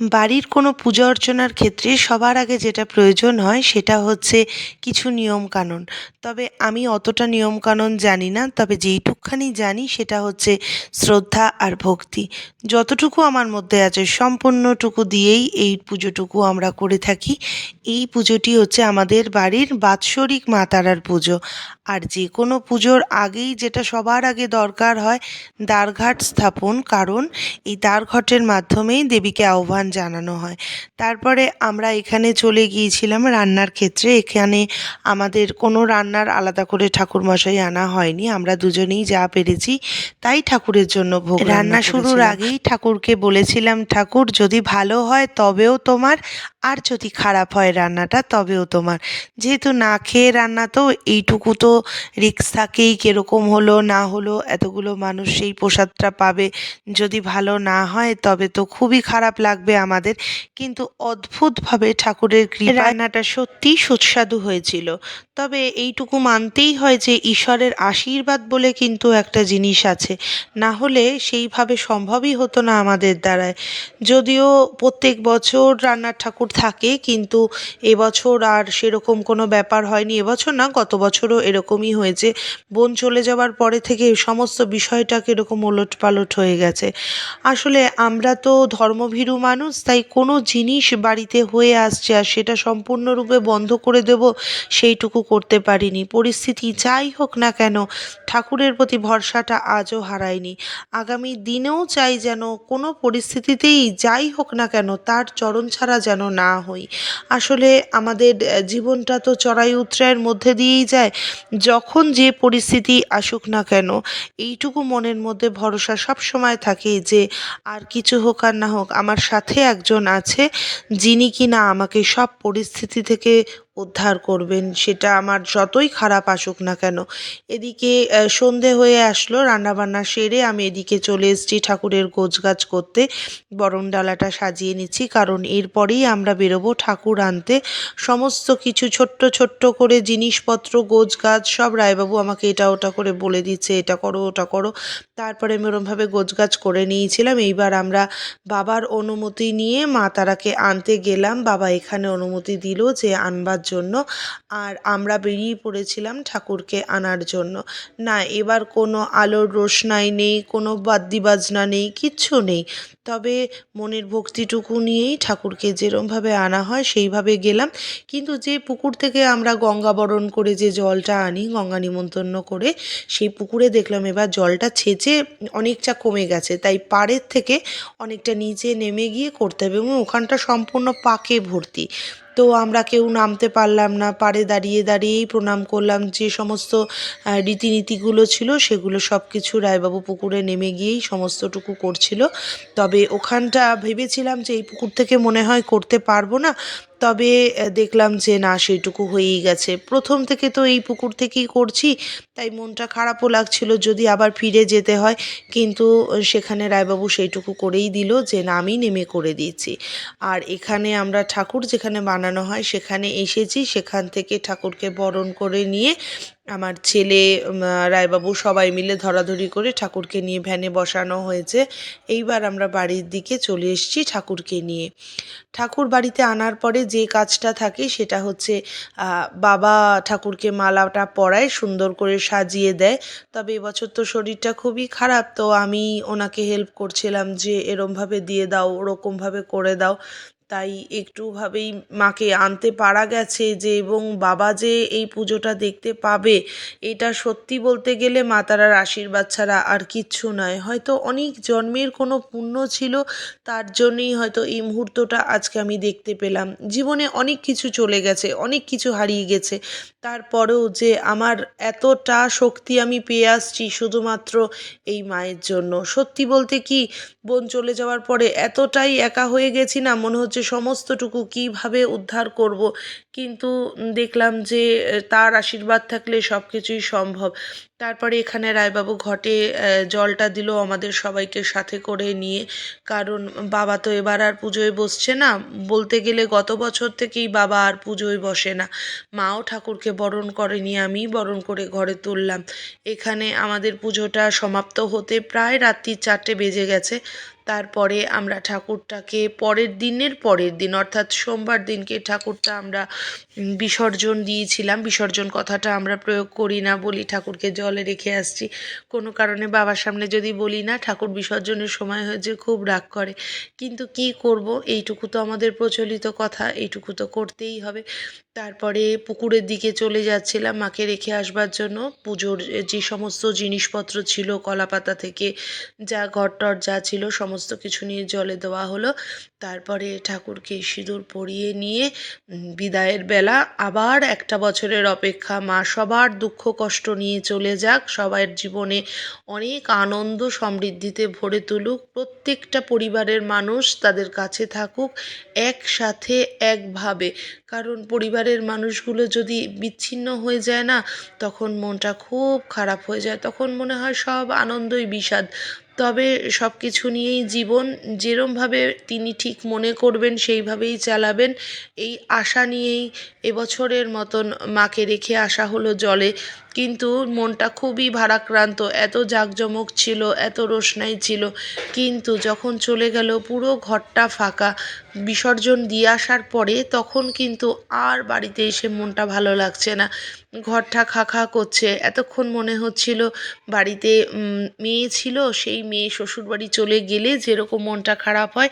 বাড়ির কোনো পূজা অর্চনার ক্ষেত্রে সবার আগে যেটা প্রয়োজন হয় সেটা হচ্ছে কিছু নিয়মকানুন। তবে আমি অতটা নিয়মকানুন জানি না, তবে যেইটুকখানি জানি সেটা হচ্ছে শ্রদ্ধা আর ভক্তি। যতটুকু আমার মধ্যে আছে সম্পূর্ণটুকু দিয়েই এই পুজোটুকু আমরা করে থাকি। এই পুজোটি হচ্ছে আমাদের বাড়ির বাৎসরিক মা তারার পুজো। আর যে কোনো পুজোর আগেই যেটা সবার আগে দরকার হয় দ্বারঘাট স্থাপন। কারণ এই দ্বারঘটের মাধ্যমেই দেবীকে আহ্বান জানানো হয়। তারপরে আমরা এখানে চলে গিয়েছিলাম রান্নার ক্ষেত্রে। এখানে আমাদের কোনো রান্নার আলাদা করে ঠাকুরমশাই আনা হয়নি। আমরা দুজনেই যা পেরেছি তাই ঠাকুরের জন্য ভোগ রান্না শুরুর আগেই ঠাকুরকে বলেছিলাম ঠাকুর যদি ভালো হয় তবেও তোমার আর যদি খারাপ হয় রান্নাটা তবেও তোমার। যেহেতু না খেয়ে রান্না তো এইটুকু তো রিক্স থাকেই কীরকম হলো না হলো এতগুলো মানুষ সেই প্রসাদটা পাবে। যদি ভালো না হয় তবে তো খুবই খারাপ লাগবে আমাদের। কিন্তু অদ্ভুতভাবে ঠাকুরের কৃপায় রান্নাটা সত্যিই সুস্বাদু হয়েছিল। তবে এইটুকু মানতেই হয় যে ঈশ্বরের আশীর্বাদ বলে কিন্তু একটা জিনিস আছে। না হলে সেইভাবে সম্ভবই হতো না আমাদের দ্বারায়। যদিও প্রত্যেক বছর রান্নার ঠাকুর থাকে, কিন্তু এবছর আর সেরকম কোনো ব্যাপার হয়নি। এবছর না, গত বছরও এরকমই হয়েছে। বোন চলে যাওয়ার পরে থেকে সমস্ত বিষয়টা কীরকম ওলট পালট হয়ে গেছে। আসলে আমরা তো ধর্মভীরু মানুষ, তাই কোনো জিনিস বাড়িতে হয়ে আসছে আর সেটা সম্পূর্ণরূপে বন্ধ করে দেব, সেইটুকু করতে পারিনি। পরিস্থিতি যাই হোক না কেন ঠাকুরের প্রতি ভরসাটা আজও হারায়নি। আগামী দিনেও চাই যেন কোনো পরিস্থিতিতেই যাই হোক না কেন তার চরণ ছাড়া যেন না হই। আসলে আমাদের জীবনটা তো চড়াই উতরাইয়ের মধ্যে দিয়েই যায়। যখন যে পরিস্থিতি আসুক না কেন, এইটুকু মনের মধ্যে ভরসা সব সময় থাকে যে আর কিছু হোক আর না হোক, আমার সাথে একজন আছে যিনি কিনা আমাকে সব পরিস্থিতি থেকে উদ্ধার করবেন, সেটা আমার যতই খারাপ আসুক না কেন। এদিকে সন্ধে হয়ে আসলো, রান্নাবান্না সেরে আমি এদিকে চলে এসেছি ঠাকুরের গোছগাছ করতে। বরণ ডালাটা সাজিয়ে নিচ্ছি, কারণ এরপরেই আমরা বেরোবো ঠাকুর আনতে। সমস্ত কিছু ছোট্ট ছোট্ট করে জিনিসপত্র, গোছগাছ, সব রায়বাবু আমাকে এটা ওটা করে বলে দিচ্ছে, এটা করো, ওটা করো। তারপরে আমি ওরমভাবে গোছগাছ করে নিয়েছিলাম। এইবার আমরা বাবার অনুমতি নিয়ে মা তারাকে আনতে গেলাম। বাবা এখানে অনুমতি দিল যে আনবার জন্য। আর আমরা বেরিয়ে পড়েছিলাম ঠাকুরকে আনার জন্য। না, এবার কোনো আলোর রোশনাই নেই, কোনো বাদ্যি বাজনা নেই, কিচ্ছু নেই। তবে মনের ভক্তিটুকু নিয়েই ঠাকুরকে যেরমভাবে আনা হয় সেইভাবে গেলাম। কিন্তু যে পুকুর থেকে আমরা গঙ্গা বরণ করে যে জলটা আনি, গঙ্গা নিমন্ত্রণ করে, সেই পুকুরে দেখলাম এবার জলটা ছেঁচে অনেকটা কমে গেছে। তাই পাড়ের থেকে অনেকটা নিচে নেমে গিয়ে করতে হবে এবং ওখানটা সম্পূর্ণ পাকে ভর্তি। তো আমরা কেউ নামতে পারলাম না, পারে দাঁড়িয়ে দাঁড়িয়েই প্রণাম করলাম। যে সমস্ত রীতিনীতিগুলো ছিল সেগুলো সব কিছু রায়বাবু পুকুরে নেমে গিয়েই সমস্তটুকু করছিল। তবে ওখানটা ভেবেছিলাম যে এই পুকুর থেকে মনে হয় করতে পারব না। তবে দেখলাম যে না, সেটুকু হয়েই গেছে। প্রথম থেকে তো এই পুকুর থেকেই করছি, তাই মনটা খারাপও লাগছিল যদি আবার ফিরে যেতে হয়। কিন্তু সেখানে রায়বাবু সেইটুকু করেই দিল যে না, আমি নেমে করে দিয়েছি। আর এখানে আমরা ঠাকুর যেখানে বানানো হয়, সেখানে এসেছি। সেখান থেকে ঠাকুরকে বরণ করে নিয়ে আমার ছেলে রায়বাবু সবাই মিলে ধরাধরি করে ঠাকুরকে নিয়ে ভ্যানে বসানো হয়েছে। এইবার আমরা বাড়ির দিকে চলে এসেছি ঠাকুরকে নিয়ে। ঠাকুর বাড়িতে আনার পরে যে কাজটা থাকে সেটা হচ্ছে বাবা ঠাকুরকে মালাটা পরায় সুন্দর করে সাজিয়ে দেয়। তবে এবছর তো শরীরটা খুবই খারাপ, তো আমি ওনাকে হেল্প করছিলাম যে এরমভাবে দিয়ে দাও, ওরকমভাবে করে দাও। তাই একটুভাবেই মাকে আনতে পারা গেছে যে, এবং বাবা যে এই পুজোটা দেখতে পাবে, এটা সত্যি বলতে গেলে মা তারার আশীর্বাদ ছাড়া আর কিচ্ছু নয়। হয়তো অনেক জন্মের কোনো পুণ্য ছিল, তার জন্যই হয়তো এই মুহূর্তটা আজকে আমি দেখতে পেলাম। জীবনে অনেক কিছু চলে গেছে, অনেক কিছু হারিয়ে গেছে। তারপরেও যে আমার এতটা শক্তি আমি পেয়ে আসছি শুধুমাত্র এই মায়ের জন্য। সত্যি বলতে কি, বোন চলে যাওয়ার পরে এতটাই একা হয়ে গেছি না, মনে হচ্ছে সমস্তটুকু কীভাবে উদ্ধার করব। কিন্তু দেখলাম যে তার আশীর্বাদ থাকলে সব কিছুই সম্ভব। তারপরে এখানে রায়বাবু ঘটে জলটা দিল আমাদের সবাইকে সাথে করে নিয়ে। কারণ বাবা তো এবার আর পুজোয় বসছে না। বলতে গেলে গত বছর থেকেই বাবা আর পুজোয় বসে না। মাও ঠাকুরকে বরণ করেনি, আমিই বরণ করে ঘরে তুললাম। এখানে আমাদের পুজোটা সমাপ্ত হতে প্রায় রাত্রি চারটে বেজে গেছে। তারপরে আমরা ঠাকুরটাকে পরের দিনের পরের দিন, অর্থাৎ সোমবার দিনকে ঠাকুরটা আমরা বিসর্জন দিয়েছিলাম। বিসর্জন কথাটা আমরা প্রয়োগ করি না বলি ঠাকুরকে জলে রেখে আসছি। কোনো কারণে বাবার সামনে যদি বলি না, ঠাকুর বিসর্জনের সময় হয়েছে খুব রাগ করে। কিন্তু কি করব? এইটুকু তো আমাদের প্রচলিত কথা, এইটুকু তো করতেই হবে। তারপরে পুকুরের দিকে চলে যাচ্ছিলাম, মাকে রেখে আসবার জন্য। পুজোর যে সমস্ত জিনিসপত্র ছিল, কলাপাতা থেকে যা ঘরটর যা ছিল, সমস্ত কিছু নিয়ে জলে দেওয়া হলো। তারপরে ঠাকুরকে সিঁদুর পরিয়ে নিয়ে বিদায়ের বেলা আবার একটা বছরের অপেক্ষা, মা সবার দুঃখ কষ্ট নিয়ে চলে যাক সবাইয়ের জীবনে অনেক আনন্দ সমৃদ্ধিতে ভরে তুলুক। প্রত্যেকটা পরিবারের মানুষ তাদের কাছে থাকুক একসাথে, একভাবে। কারণ পরিবারের মানুষগুলো যদি বিচ্ছিন্ন হয়ে যায় না, তখন মনটা খুব খারাপ হয়ে যায়। তখন মনে হয় সব আনন্দই বিষাদ। তবে সব কিছু নিয়েই জীবন যেরমভাবে তিনি ঠিক মনে করবেন, সেইভাবেই চালাবেন। এই আশা নিয়েই এবছরের মতন মাকে রেখে আসা হলো জলে। কিন্তু মনটা খুবই ভারাক্রান্ত, এত জাঁকজমক ছিল, এত রোশনাই ছিল। কিন্তু যখন চলে গেল পুরো ঘরটা ফাঁকা বিসর্জন দিয়ে আসার পরে তখন কিন্তু আর বাড়িতে এসে মনটা ভালো লাগছে না। ঘরটা খা খা করছে। এতক্ষণ মনে হচ্ছিল বাড়িতে মেয়ে ছিল, সেই মেয়ে শ্বশুরবাড়ি চলে গেলে যেরকম মনটা খারাপ হয়